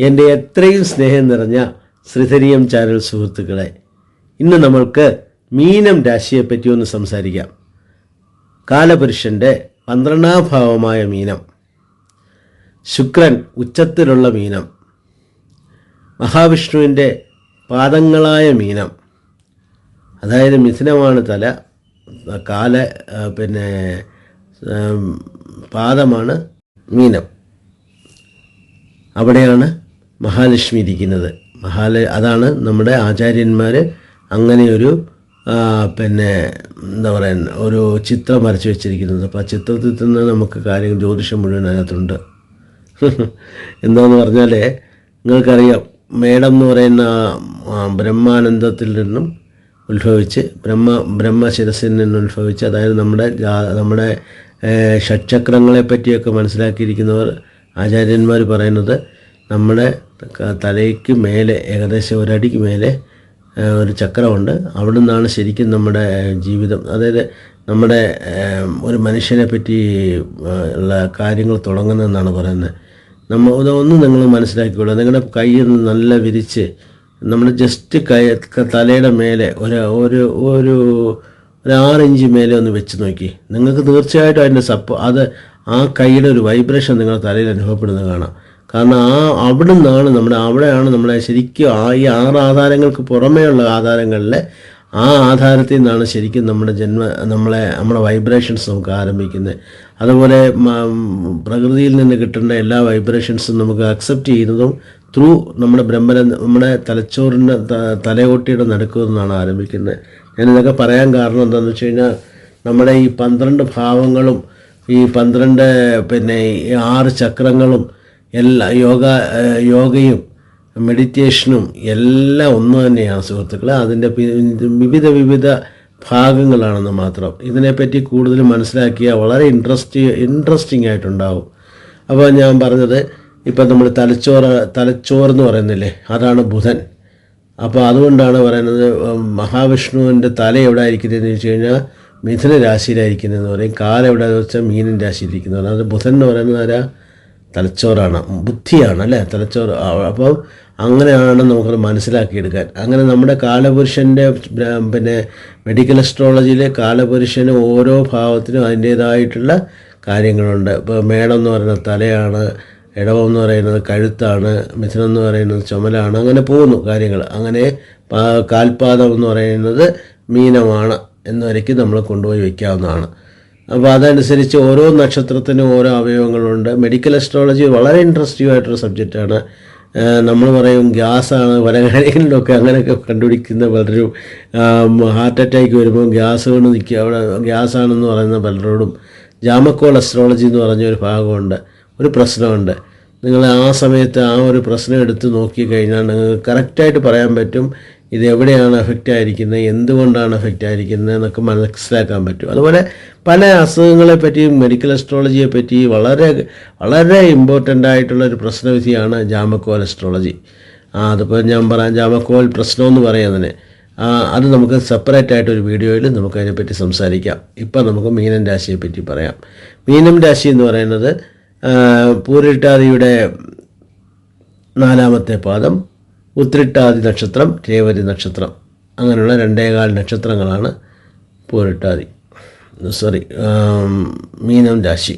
എന്റെ എത്രയും സ്നേഹം നിറഞ്ഞ ശ്രീധരിയം ചാനൽ സുഹൃത്തുക്കളെ ഇന്ന് നമ്മൾക്ക് മീനം രാശിയെപ്പറ്റി ഒന്ന് സംസാരിക്കാം. കാലപുരുഷന്റെ പന്ത്രണ്ടാം ഭാവമായ മീനം. ശുക്രൻ ഉച്ചത്തിലുള്ള മീനം. മഹാവിഷ്ണുവിന്റെ പാദങ്ങളായ മീനം. അതായത് മിഥുനമാണ് തല കാല പിന്നെ പാദമാണ് മീനം. അവിടെയാണ് മഹാലക്ഷ്മി ഇരിക്കുന്നത്. മഹാല അതാണ് നമ്മുടെ ആചാര്യന്മാർ അങ്ങനെയൊരു ഒരു പിന്നെ എന്താ പറയുക ഒരു ചിത്രം വരച്ച് വെച്ചിരിക്കുന്നത്. അപ്പോൾ ആ ചിത്രത്തിൽ നിന്ന് നമുക്ക് കാര്യങ്ങൾ ജ്യോതിഷം മുഴുവൻ അതിനകത്തുണ്ട്. എന്താന്ന് പറഞ്ഞാൽ നിങ്ങൾക്കറിയാം മേടം എന്ന് പറയുന്ന ബ്രഹ്മാനന്ദത്തിൽ നിന്നും ഉത്ഭവിച്ച് ബ്രഹ്മ ബ്രഹ്മശിരസിൽ നിന്ന് ഉത്ഭവിച്ച് അതായത് നമ്മുടെ നമ്മുടെ ഷഡ്ചക്രങ്ങളെ പറ്റിയൊക്കെ മനസ്സിലാക്കിയിരിക്കുന്നവർ ആചാര്യന്മാർ പറയുന്നത് നമ്മുടെ തലയ്ക്ക് മേലെ ഏകദേശം ഒരടിക്ക് മേലെ ഒരു ചക്രമുണ്ട്. അവിടെ നിന്നാണ് ശരിക്കും നമ്മുടെ ജീവിതം. അതായത് നമ്മുടെ ഒരു മനുഷ്യനെ പറ്റി ഉള്ള കാര്യങ്ങൾ തുടങ്ങുന്നതെന്നാണ് പറയുന്നത്. നമ്മൾ ഇതൊന്നും നിങ്ങൾ മനസ്സിലാക്കിക്കൊള്ളുക നിങ്ങളുടെ കയ്യിൽ നിന്ന് നല്ല വിരിച്ച് നമ്മൾ ജസ്റ്റ് കൈ തലയുടെ മേലെ ഒരു ഒരു ഒരു ഒരു ആറ് ഇഞ്ച് മേലെ ഒന്ന് വെച്ച് നോക്കി. നിങ്ങൾക്ക് തീർച്ചയായിട്ടും അതിന്റെ സപ്പോ അത് ആ കൈയുടെ ഒരു വൈബ്രേഷൻ നിങ്ങളുടെ തലയിൽ അനുഭവപ്പെടുന്നത് കാണാം. കാരണം ആ അവിടെ നിന്നാണ് നമ്മുടെ അവിടെയാണ് നമ്മളെ ശരിക്കും ആ ഈ ആറ് ആധാരങ്ങൾക്ക് പുറമേയുള്ള ആധാരങ്ങളിലെ ആ ആധാരത്തിൽ നിന്നാണ് ശരിക്കും നമ്മുടെ ജന്മ നമ്മളെ നമ്മുടെ വൈബ്രേഷൻസ് നമുക്ക് ആരംഭിക്കുന്നത്. അതുപോലെ പ്രകൃതിയിൽ നിന്ന് കിട്ടുന്ന എല്ലാ വൈബ്രേഷൻസും നമുക്ക് അക്സെപ്റ്റ് ചെയ്യുന്നതും ത്രൂ നമ്മുടെ ബ്രഹ്മന നമ്മുടെ തലച്ചോറിന്റെ തലയോട്ടിയുടെ നടക്കുമെന്നാണ് ആരംഭിക്കുന്നത്. ഞാനിതൊക്കെ പറയാൻ കാരണം എന്താണെന്ന് വെച്ച് കഴിഞ്ഞാൽ നമ്മുടെ ഈ പന്ത്രണ്ട് ഭാവങ്ങളും ഈ പന്ത്രണ്ട് പിന്നെ ഈ ആറ് ചക്രങ്ങളും എല്ലാ യോഗ യോഗയും മെഡിറ്റേഷനും എല്ലാം ഒന്ന് തന്നെയാണ് സുഹൃത്തുക്കളെ. അതിന്റെ വിവിധ വിവിധ ഭാഗങ്ങളാണെന്ന് മാത്രം. ഇതിനെപ്പറ്റി കൂടുതൽ മനസ്സിലാക്കിയാൽ വളരെ ഇൻട്രസ്റ്റ് ഇൻട്രസ്റ്റിംഗ് ആയിട്ടുണ്ടാവും. അപ്പോൾ ഞാൻ പറഞ്ഞത് ഇപ്പം നമ്മൾ തലച്ചോറ് തലച്ചോറെന്ന് പറയുന്നില്ലേ അതാണ് ബുധൻ. അപ്പോൾ അതുകൊണ്ടാണ് പറയുന്നത് മഹാവിഷ്ണുവിന്റെ തല എവിടെ ആയിരിക്കുന്നതെന്ന് ചോദിച്ചു കഴിഞ്ഞാൽ മിഥുന രാശിയിലായിരിക്കുന്നതെന്ന് പറയും. കാലെവിടെ വെച്ചാൽ മീനൻ രാശിയിലിരിക്കുന്നതാണ്. അത് ബുധൻ എന്ന് പറയുന്നത് ആരാ? തലച്ചോറാണ് ബുദ്ധിയാണ് അല്ലേ? തലച്ചോറ് അപ്പോൾ അങ്ങനെയാണ് നമുക്കത് മനസ്സിലാക്കിയെടുക്കാൻ. അങ്ങനെ നമ്മുടെ കാലപുരുഷന്റെ പിന്നെ മെഡിക്കൽ അസ്ട്രോളജിയിലെ കാലപുരുഷന് ഓരോ ഭാവത്തിനും അതിന്റേതായിട്ടുള്ള കാര്യങ്ങളുണ്ട്. ഇപ്പോൾ മേടം എന്ന് പറയുന്നത് തലയാണ് ഇടവം എന്ന് പറയുന്നത് കഴുത്താണ് മിഥുനം എന്ന് പറയുന്നത് ചുമലാണ് അങ്ങനെ പോകുന്നു കാര്യങ്ങൾ. അങ്ങനെ കാൽപാദം എന്ന് പറയുന്നത് മീനമാണ് എന്ന നമ്മൾ കൊണ്ടുപോയി വയ്ക്കാവുന്നതാണ്. അപ്പോൾ അതനുസരിച്ച് ഓരോ നക്ഷത്രത്തിനും ഓരോ അവയവങ്ങളുണ്ട്. മെഡിക്കൽ അസ്ട്രോളജി വളരെ ഇൻട്രസ്റ്റിംഗ് ആയിട്ടൊരു സബ്ജക്റ്റാണ് നമ്മൾ പറയും ഗ്യാസാണ് പല കാര്യങ്ങളിലൊക്കെ അങ്ങനെയൊക്കെ കണ്ടുപിടിക്കുന്ന പലരും. ഹാർട്ട് അറ്റാക്ക് വരുമ്പോൾ ഗ്യാസ് കൊണ്ട് നിൽക്കുക അവിടെ ഗ്യാസാണെന്ന് പറയുന്ന പലരോടും. ജാമക്കോൾ അസ്ട്രോളജി എന്ന് പറഞ്ഞ ഒരു ഭാഗമുണ്ട്. ഒരു പ്രശ്നമുണ്ട്. നിങ്ങൾ ആ സമയത്ത് ആ ഒരു പ്രശ്നം എടുത്ത് നോക്കി കഴിഞ്ഞാൽ നിങ്ങൾക്ക് കറക്റ്റായിട്ട് പറയാൻ പറ്റും. ഇത് എവിടെയാണ് എഫക്റ്റ് ആയിരിക്കുന്നത്? എന്തുകൊണ്ടാണ് എഫക്റ്റ് ആയിരിക്കുന്നത്? എന്നൊക്കെ മനസ്സിലാക്കാൻ പറ്റും. അതുപോലെ പല അസുഖങ്ങളെ പറ്റിയും മെഡിക്കൽ അസ്ട്രോളജിയെ പറ്റി വളരെ വളരെ ഇമ്പോർട്ടന്റ് ആയിട്ടുള്ള ഒരു പ്രശ്നവിധിയാണ് ജാമക്കോൽ അസ്ട്രോളജി ആ അതിപ്പോൾ ഞാൻ പറയാം ജാമക്കോൽ പ്രശ്നമെന്ന് പറയുന്നതിന് ആ, അത് നമുക്ക് സെപ്പറേറ്റ് ആയിട്ട് ഒരു വീഡിയോയിൽ നമുക്ക് അതിനെപ്പറ്റി സംസാരിക്കാം. ഇപ്പം നമുക്ക് മീനം രാശിയെ പറ്റി പറയാം. മീനം രാശി എന്ന് പറയുന്നത് പൂരിട്ടാതിയുടെ നാലാമത്തെ പാദം ഉത്രിട്ടാതി നക്ഷത്രം രേവതി നക്ഷത്രം. അങ്ങനെയുള്ള രണ്ടേകാൽ നക്ഷത്രങ്ങളാണ് പൂരിട്ടാതി സോറി മീനം രാശി.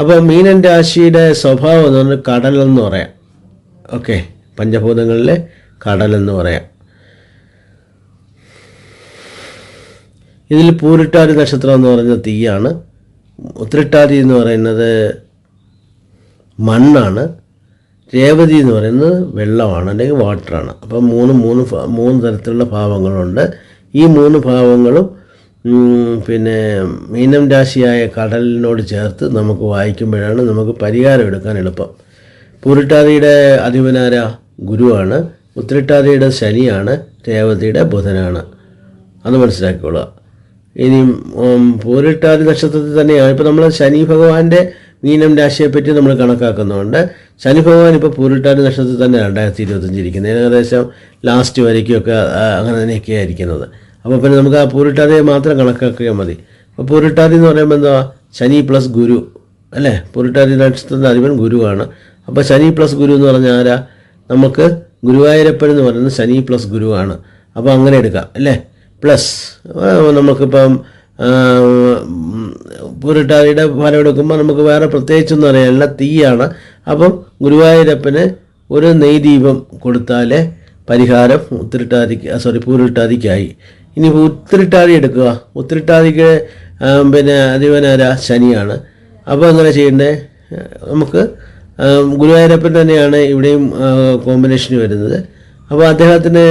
അപ്പോൾ മീനൻ രാശിയുടെ സ്വഭാവം എന്ന് പറഞ്ഞാൽ കടലെന്ന് പറയാം. ഓക്കെ പഞ്ചഭൂതങ്ങളിലെ കടലെന്ന് പറയാം. ഇതിൽ പൂരിട്ടാതി നക്ഷത്രം എന്ന് പറയുന്നത് തീയാണ്. ഉത്രിട്ടാതി എന്ന് പറയുന്നത് മണ്ണാണ്. രേവതി എന്ന് പറയുന്നത് വെള്ളമാണ് അല്ലെങ്കിൽ വാട്ടറാണ് അപ്പം മൂന്ന് മൂന്ന് മൂന്ന് തരത്തിലുള്ള ഭാവങ്ങളുണ്ട്. ഈ മൂന്ന് ഭാവങ്ങളും പിന്നെ മീനം രാശിയായ കടലിനോട് ചേർത്ത് നമുക്ക് വായിക്കുമ്പോഴാണ് നമുക്ക് പരിഹാരം എടുക്കാൻ എളുപ്പം. പൂരിട്ടാതിയുടെ അധിപനാര ഗുരുവാണ്. ഉത്രിട്ടാതിയുടെ ശനിയാണ്. രേവതിയുടെ ബുധനാണ്. അത് മനസ്സിലാക്കിക്കൊള്ളുക ഇനി പൂരിട്ടാതി നക്ഷത്രത്തിൽ തന്നെയാണ്. ഇപ്പോൾ നമ്മൾ ശനി ഭഗവാന്റെ മീനം രാശിയെപ്പറ്റി നമ്മൾ കണക്കാക്കുന്നുണ്ട്. ശനി ഭഗവാൻ ഇപ്പോൾ പൂരിട്ടാട് നക്ഷത്രത്തിൽ തന്നെ രണ്ടായിരത്തി ഇരുപത്തഞ്ച് ഇരിക്കുന്നത്. ഏകദേശം ലാസ്റ്റ് വരയ്ക്കുമൊക്കെ അങ്ങനെ തന്നെയൊക്കെയാണ് ഇരിക്കുന്നത്. അപ്പോൾ പിന്നെ നമുക്ക് ആ പൂരിട്ടാതെ മാത്രം കണക്കാക്കിയാൽ മതി. അപ്പോൾ പൂരിട്ടാതി എന്ന് പറയുമ്പോൾ എന്താ? ശനി പ്ലസ് ഗുരു അല്ലേ? പൂരിട്ടാതി നക്ഷത്രത്തിന്റെ അധിപൻ ഗുരുവാണ്. അപ്പോൾ ശനി പ്ലസ് ഗുരു എന്ന് പറഞ്ഞാൽ ആരാ? നമുക്ക് ഗുരുവായൂരപ്പൻ എന്ന് പറയുന്നത് ശനി പ്ലസ് ഗുരുവാണ്. അപ്പോൾ അങ്ങനെ എടുക്കാം അല്ലേ? പ്ലസ് നമുക്കിപ്പം പുരട്ടാതിയുടെ ഫലം എടുക്കുമ്പോൾ നമുക്ക് വേറെ പ്രത്യേകിച്ചൊന്നും അറിയാനില്ല തീയാണ്. അപ്പം ഗുരുവായൂരപ്പന് ഒരു നെയ്ദീപം കൊടുത്താലേ പരിഹാരം ഉത്തിരിട്ടാതിക്ക് സോറി പൂരിട്ടാതിക്കായി. ഇനി ഉത്തിരിട്ടാതി എടുക്കുക. ഉത്തിരിട്ടാതിക്ക് പിന്നെ അധിപനാര ശനിയാണ്. അപ്പോൾ അങ്ങനെ ചെയ്യേണ്ടേ? നമുക്ക് ഗുരുവായൂരപ്പൻ തന്നെയാണ് ഇവിടെയും കോമ്പിനേഷൻ വരുന്നത്. അപ്പോൾ അദ്ദേഹത്തിന്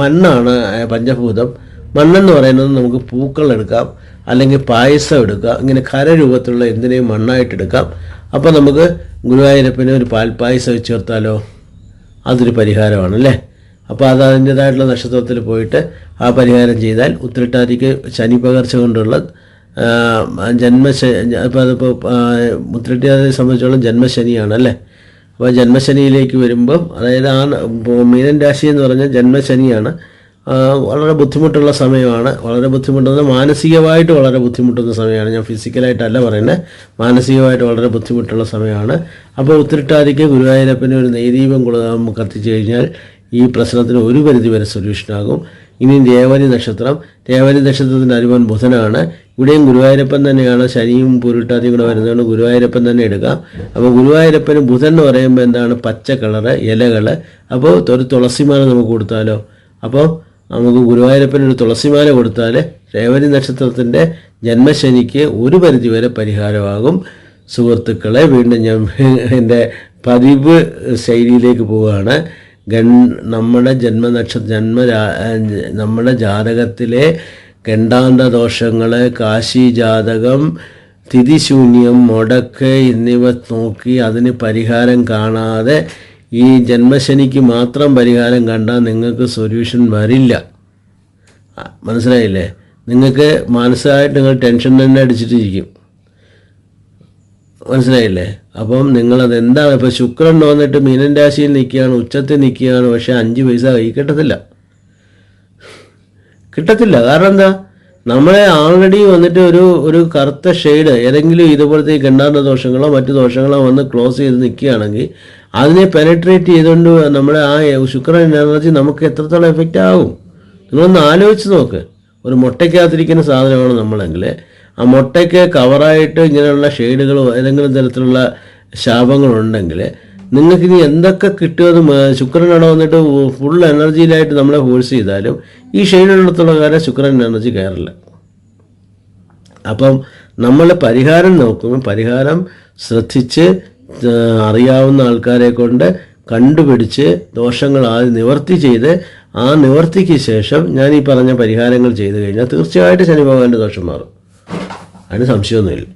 മണ്ണാണ് പഞ്ചഭൂതം. മണ്ണെന്ന് പറയുന്നത് നമുക്ക് പൂക്കൾ എടുക്കാം അല്ലെങ്കിൽ പായസം എടുക്കാം ഇങ്ങനെ ഖരരൂപത്തിലുള്ള എന്തിനേയും മണ്ണായിട്ട് എടുക്കാം. അപ്പോൾ നമുക്ക് ഗുരുവായൂരപ്പനെ ഒരു പാൽപ്പായസം വെച്ച് ചേർത്താലോ? അതൊരു പരിഹാരമാണ് അല്ലേ? അപ്പോൾ അത് അതിന്റേതായിട്ടുള്ള നക്ഷത്രത്തിൽ പോയിട്ട് ആ പരിഹാരം ചെയ്താൽ ഉത്തരട്ടാതിക്ക് ശനി പകർച്ച കൊണ്ടുള്ള ജന്മ ജന്മശ അപ്പോൾ അതിപ്പോൾ ഉത്തിരട്ടാതിയെ സംബന്ധിച്ചോളം ജന്മശനിയാണ് അല്ലേ? അപ്പോൾ ജന്മശനിയിലേക്ക് വരുമ്പം അതായത് ആ മീനൻ രാശി എന്ന് പറഞ്ഞാൽ ജന്മശനിയാണ്. വളരെ ബുദ്ധിമുട്ടുള്ള സമയമാണ്. വളരെ ബുദ്ധിമുട്ടുന്ന മാനസികമായിട്ട് വളരെ ബുദ്ധിമുട്ടുന്ന സമയമാണ്. ഞാൻ ഫിസിക്കലായിട്ടല്ല പറയുന്നത് മാനസികമായിട്ട് വളരെ ബുദ്ധിമുട്ടുള്ള സമയമാണ്. അപ്പോൾ ഉത്തിരിട്ടാതിക്ക് ഗുരുവായൂരപ്പന് ഒരു നെയ്ദീപം കൊടുക്കാൻ കത്തിച്ചു കഴിഞ്ഞാൽ ഈ പ്രശ്നത്തിന് ഒരു പരിധി വരെ സൊല്യൂഷനാകും ഇനി രേവതി നക്ഷത്രം. രേവതി നക്ഷത്രത്തിന്റെ അരിവൻ ബുധനാണ്. ഇവിടെയും ഗുരുവായൂരപ്പൻ തന്നെയാണ്. ശനിയും പൂരിട്ടാതിയും കൂടെ വരുന്നതുകൊണ്ട് ഗുരുവായൂരപ്പൻ തന്നെ എടുക്കാം. അപ്പോൾ ഗുരുവായൂരപ്പന് ബുധൻ എന്ന് പറയുമ്പോൾ എന്താണ്? പച്ച കളറ് ഇലകൾ അപ്പോൾ ഒരു തുളസിമാല നമുക്ക് കൊടുത്താലോ? അപ്പോൾ നമുക്ക് ഗുരുവായൂരപ്പന് ഒരു തുളസിമാല കൊടുത്താൽ രേവതി നക്ഷത്രത്തിന്റെ ജന്മശനിക്ക് ഒരു പരിധിവരെ പരിഹാരമാകും. സുഹൃത്തുക്കളെ വീണ്ടും ഞാൻ എന്റെ പതിവ് ശൈലിയിലേക്ക് പോവുകയാണ്. ഗൺ നമ്മുടെ ജന്മനക്ഷത്ര ജന്മ നമ്മുടെ ജാതകത്തിലെ ഗണ്ടാന്ത ദോഷങ്ങൾ കാശി ജാതകം തിഥിശൂന്യം മുടക്ക് എന്നിവ നോക്കി അതിന് പരിഹാരം കാണാതെ ഈ ജന്മശനിക്ക് മാത്രം പരിഹാരം കണ്ടാൽ നിങ്ങൾക്ക് സൊല്യൂഷൻ വരില്ല. മനസ്സിലായില്ലേ? നിങ്ങൾക്ക് മാനസികമായിട്ട് നിങ്ങൾ ടെൻഷൻ തന്നെ അടിച്ചിട്ടിരിക്കും. മനസ്സിലായില്ലേ? അപ്പം നിങ്ങളത് എന്താണ്? ഇപ്പോൾ ശുക്രൻ വന്നിട്ട് മീനൻ രാശിയിൽ നിൽക്കുകയാണ് ഉച്ചത്തിൽ നിൽക്കുകയാണ് പക്ഷേ അഞ്ച് പൈസ കൈ കിട്ടത്തില്ല. കിട്ടത്തില്ല. കാരണം എന്താ? നമ്മളെ ആൾറെഡി വന്നിട്ട് ഒരു ഒരു കറുത്ത ഷെയ്ഡ് ഏതെങ്കിലും ഇതുപോലത്തെ ഈ ദോഷങ്ങളോ മറ്റു ദോഷങ്ങളോ വന്ന് ക്ലോസ് ചെയ്ത് നിൽക്കുകയാണെങ്കിൽ അതിനെ പെനട്രേറ്റ് ചെയ്തുകൊണ്ട് നമ്മുടെ ആ ശുക്രൻ എനർജി നമുക്ക് എത്രത്തോളം എഫക്റ്റ് ആകും നിങ്ങളൊന്ന് ആലോചിച്ച് നോക്ക്. ഒരു മുട്ടയ്ക്കകത്തിരിക്കുന്ന സാധനമാണ് നമ്മളെങ്കിൽ ആ മുട്ടയ്ക്ക് കവറായിട്ട് ഇങ്ങനെയുള്ള ഷെയ്ഡുകളോ ഏതെങ്കിലും തരത്തിലുള്ള ശാപങ്ങളുണ്ടെങ്കിൽ നിങ്ങൾക്ക് ഇനി എന്തൊക്കെ കിട്ടുമെന്ന് ശുക്രൻ അവിടെ വന്നിട്ട് ഫുൾ എനർജിയിലായിട്ട് നമ്മളെ ഫോഴ്സ് ചെയ്താലും ഈ ഷെയ്ഡിനടുത്തുള്ള കാര്യം ശുക്രൻ എനർജി കയറില്ല. അപ്പം നമ്മൾ പരിഹാരം നോക്കുമ്പോൾ പരിഹാരം ശ്രദ്ധിച്ച് അറിയാവുന്ന ആൾക്കാരെ കൊണ്ട് കണ്ടുപിടിച്ച് ദോഷങ്ങൾ ആദ്യം നിവർത്തി ചെയ്ത് ആ നിവർത്തിക്ക് ശേഷം ഞാൻ ഈ പറഞ്ഞ പരിഹാരങ്ങൾ ചെയ്തു കഴിഞ്ഞാൽ തീർച്ചയായിട്ടും ശനി ഭഗവാന്റെ ദോഷം മാറും. അതിന് സംശയമൊന്നുമില്ല.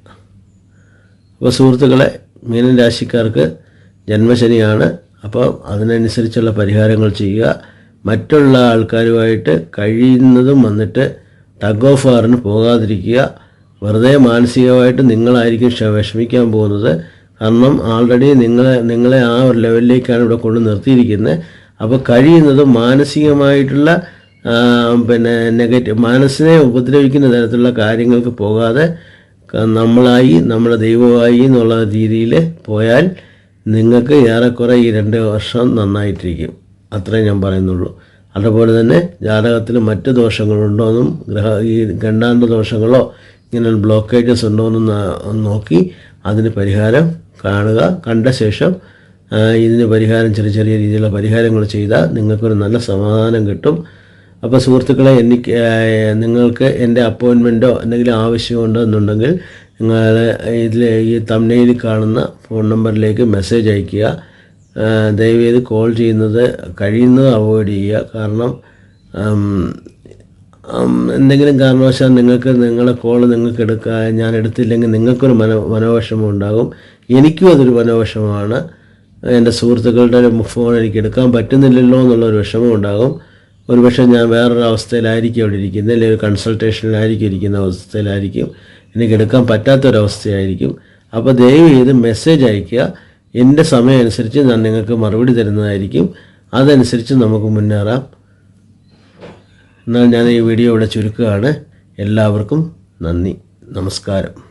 അപ്പോൾ സുഹൃത്തുക്കളെ മീനൻ രാശിക്കാർക്ക് ജന്മശനിയാണ്. അപ്പോൾ അതിനനുസരിച്ചുള്ള പരിഹാരങ്ങൾ ചെയ്യുക. മറ്റുള്ള ആൾക്കാരുമായിട്ട് കഴിയുന്നതും വന്നിട്ട് ടഗ് ഓഫ് വാറിന് പോകാതിരിക്കുക. വെറുതെ മാനസികമായിട്ട് നിങ്ങളായിരിക്കും വിഷമിക്കാൻ പോകുന്നത്. കാരണം ആൾറെഡി നിങ്ങളെ നിങ്ങളെ ആ ഒരു ലെവലിലേക്കാണ് ഇവിടെ കൊണ്ട് നിർത്തിയിരിക്കുന്നത്. അപ്പോൾ കഴിയുന്നത് മാനസികമായിട്ടുള്ള പിന്നെ നെഗറ്റീവ് മനസ്സിനെ ഉപദ്രവിക്കുന്ന തരത്തിലുള്ള കാര്യങ്ങൾക്ക് പോകാതെ നമ്മളായി നമ്മുടെ ദൈവമായി എന്നുള്ള രീതിയിൽ പോയാൽ നിങ്ങൾക്ക് ഏറെക്കുറെ ഈ രണ്ട് വർഷം നന്നായിട്ടിരിക്കും. അത്രേ ഞാൻ പറയുന്നുള്ളൂ. അതുപോലെ തന്നെ ജാതകത്തിൽ മറ്റ് ദോഷങ്ങളുണ്ടോയെന്നും ഗ്രഹ ഈ ഗണ്ടാന്ത ദോഷങ്ങളോ ഇങ്ങനെ ബ്ലോക്കേജസ് ഉണ്ടോ എന്നും നോക്കി അതിന് പരിഹാരം കാണുക കണ്ട ശേഷം ഇതിന് പരിഹാരം ചെറിയ ചെറിയ രീതിയിലുള്ള പരിഹാരങ്ങൾ ചെയ്താൽ നിങ്ങൾക്കൊരു നല്ല സമാധാനം കിട്ടും. അപ്പോൾ സുഹൃത്തുക്കളെ എനിക്ക് നിങ്ങൾക്ക് എന്റെ അപ്പോയിൻമെന്റോ എന്തെങ്കിലും ആവശ്യമുണ്ടോ എന്നുണ്ടെങ്കിൽ നിങ്ങൾ ഇതിൽ ഈ തമിഴിൽ കാണുന്ന ഫോൺ നമ്പറിലേക്ക് മെസ്സേജ് അയയ്ക്കുക. ദയവേത് കോൾ ചെയ്യുന്നത് കഴിയുന്നത് അവോയ്ഡ് ചെയ്യുക. കാരണം എന്തെങ്കിലും കാരണവശാൽ നിങ്ങൾക്ക് നിങ്ങളെ കോൾ നിങ്ങൾക്ക് എടുക്കുക ഞാൻ എടുത്തില്ലെങ്കിൽ നിങ്ങൾക്കൊരു മനോ മനോവിഷമം ഉണ്ടാകും. എനിക്കും അതൊരു മനോവിഷമമാണ്. എന്റെ സുഹൃത്തുക്കളുടെ ഫോൺ എനിക്ക് എടുക്കാൻ പറ്റുന്നില്ലല്ലോ എന്നുള്ളൊരു വിഷമം ഉണ്ടാകും. ഒരുപക്ഷെ ഞാൻ വേറൊരു അവസ്ഥയിലായിരിക്കും അവിടെ ഇരിക്കുന്നത്. അല്ലെങ്കിൽ ഒരു കൺസൾട്ടേഷനിലായിരിക്കും ഇരിക്കുന്ന അവസ്ഥയിലായിരിക്കും. എനിക്ക് എടുക്കാൻ പറ്റാത്തൊരവസ്ഥയായിരിക്കും. അപ്പോൾ ദയവ് ചെയ്ത് മെസ്സേജ് അയയ്ക്കുക. എന്റെ സമയം അനുസരിച്ച് ഞാൻ നിങ്ങൾക്ക് മറുപടി തരുന്നതായിരിക്കും. അതനുസരിച്ച് നമുക്ക് മുന്നേറാം. എന്നാൽ ഞാൻ ഈ വീഡിയോ ഇവിടെ ചുരുക്കുകയാണ്. എല്ലാവർക്കും നന്ദി. നമസ്കാരം.